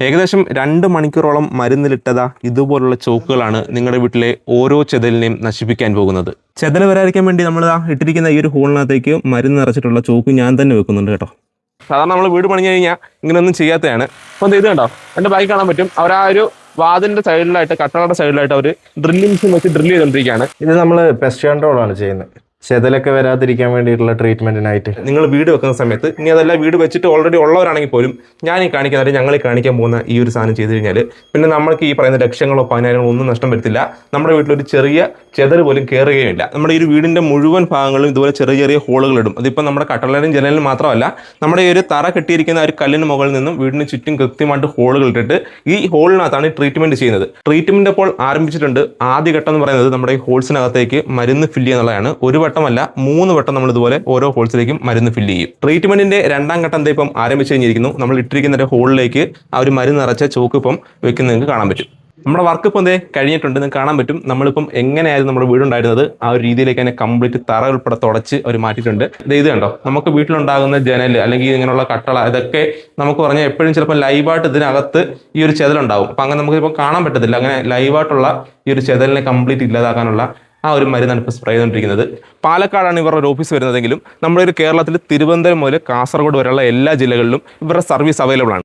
ഏകദേശം രണ്ട് മണിക്കൂറോളം മരുന്നിലിട്ടതാ ഇതുപോലുള്ള ചോക്കുകളാണ് നിങ്ങളുടെ വീട്ടിലെ ഓരോ ചെതലിനെയും നശിപ്പിക്കാൻ പോകുന്നത്. ചെതൽ വരാതിരിക്കാൻ വേണ്ടി നമ്മൾ ഇട്ടിരിക്കുന്ന ഈ ഒരു ഹോളിനകത്തേക്ക് മരുന്ന് നിറച്ചിട്ടുള്ള ചോക്ക് ഞാൻ തന്നെ വെക്കുന്നുണ്ട് കേട്ടോ. സാധാരണ നമ്മൾ വീട് പണിഞ്ഞു കഴിഞ്ഞാൽ ഇങ്ങനെയൊന്നും ചെയ്യാത്തതാണ്. അപ്പം ഇത് കണ്ടോ? എന്റെ ബാക്കി കാണാൻ പറ്റും. അവർ ആ ഒരു വാതിന്റെ സൈഡിലായിട്ട് കട്ടളയുടെ സൈഡിലായിട്ട് അവർ ഡ്രില്ലിംഗ് മെഷീൻ വെച്ച് ഡ്രില്ല് ചെയ്തുകൊണ്ടിരിക്കുകയാണ് ഇത് നമ്മൾ പെസ്റ്റ് കൺട്രോളാണ് ചെയ്യുന്നത്. ചെതലൊക്കെ വരാതിരിക്കാൻ വേണ്ടിയിട്ടുള്ള ട്രീറ്റ്മെന്റിനായിട്ട് നിങ്ങൾ വീട് വെക്കുന്ന സമയത്ത് ഇനി അതല്ല വീട് വെച്ചിട്ട് ഓൾറെഡി ഉള്ളവരാണെങ്കിൽ പോലും ഞാൻ ഈ കാണിക്കാനായിട്ട് ഞങ്ങൾ കാണിക്കാൻ പോകുന്ന ഈ ഒരു സാധനം ചെയ്ത് കഴിഞ്ഞാൽ പിന്നെ നമ്മൾക്ക് ഈ പറയുന്ന ലക്ഷങ്ങളോ പതിനായിരങ്ങളോ ഒന്നും നഷ്ടം വരുത്തില്ല. നമ്മുടെ വീട്ടിലൊരു ചെറിയ ചെതർ പോലും കയറുകയുമില്ല നമ്മുടെ ഈ വീടിന്റെ മുഴുവൻ ഭാഗങ്ങളും ഇതുപോലെ ചെറിയ ചെറിയ ഹോളുകൾ ഇടും. അതിപ്പോൾ നമ്മുടെ കട്ടളയിലും ജനലിനും മാത്രമല്ല നമ്മുടെ ഈ ഒരു തറ കെട്ടിയിരിക്കുന്ന ഒരു കല്ലിന് മുകളിൽ നിന്നും വീടിന് ചുറ്റും കൃത്യമായിട്ട് ഹോളുകൾ ഇട്ടിട്ട് ഈ ഹോളിനകത്താണ് ട്രീറ്റ്മെന്റ് ചെയ്യുന്നത്. ട്രീറ്റ്മെന്റ് അപ്പോൾ ആരംഭിച്ചിട്ടുണ്ട്. ആദ്യ ഘട്ടം എന്ന് പറയുന്നത് നമ്മുടെ ഈ ഹോൾസിനകത്തേക്ക് മരുന്ന് ഫില്ല് ചെയ്യുന്നതാണ് ഒരു വട്ടമല്ല മൂന്ന് വട്ടം നമ്മൾ ഇതുപോലെ ഓരോ ഹോൾസിലേക്കും മരുന്ന് ഫില്ല് ചെയ്യും. ട്രീറ്റ്മെന്റിന്റെ രണ്ടാം ഘട്ടം എന്താ ഇപ്പം ആരംഭിച്ചു കഴിഞ്ഞിരിക്കുന്നു? നമ്മൾ ഇട്ടിരിക്കുന്ന ഒരു ഹോളിലേക്ക് ആ ഒരു മരുന്ന് നിറച്ച ചോക്ക് ഇപ്പം വെക്കുന്ന നിങ്ങൾക്ക് കാണാൻ പറ്റും. നമ്മുടെ വർക്ക് ഇപ്പം എന്തേ കഴിഞ്ഞിട്ടുണ്ട് നിങ്ങൾക്ക് കാണാൻ പറ്റും. നമ്മളിപ്പം എങ്ങനെയായിരുന്നു നമ്മുടെ വീടുണ്ടായിരുന്നത്? ആ ഒരു രീതിയിലേക്ക് തന്നെ കംപ്ലീറ്റ് തറ ഉൾപ്പെടെ തുടച്ച് അവർ മാറ്റിയിട്ടുണ്ട്. ഇത് ഇത് കണ്ടോ? നമുക്ക് വീട്ടിലുണ്ടാകുന്ന ജനൽ അല്ലെങ്കിൽ ഇങ്ങനെയുള്ള കട്ടള ഇതൊക്കെ നമുക്ക് പറഞ്ഞാൽ എപ്പോഴും ചിലപ്പോൾ ലൈവായിട്ട് ഇതിനകത്ത് ഈ ഒരു ചെതലുണ്ടാവും. അപ്പം അങ്ങനെ നമുക്ക് ഇപ്പോൾ കാണാൻ പറ്റത്തില്ല. അങ്ങനെ ലൈവായിട്ടുള്ള ഈ ഒരു ചെതലിനെ കംപ്ലീറ്റ് ഇല്ലാതാക്കാനുള്ള ആ ഒരു മരുന്നാണ് ഇപ്പോൾ സ്പ്രേ ചെയ്തുകൊണ്ടിരിക്കുന്നത്. പാലക്കാടാണ് ഇവരുടെ ഒരു ഓഫീസ് വരുന്നതെങ്കിലും നമ്മുടെ ഒരു കേരളത്തിൽ തിരുവനന്തപുരം മുതൽ കാസർഗോഡ് വരെയുള്ള എല്ലാ ജില്ലകളിലും ഇവരുടെ സർവീസ് അവൈലബിൾ ആണ്.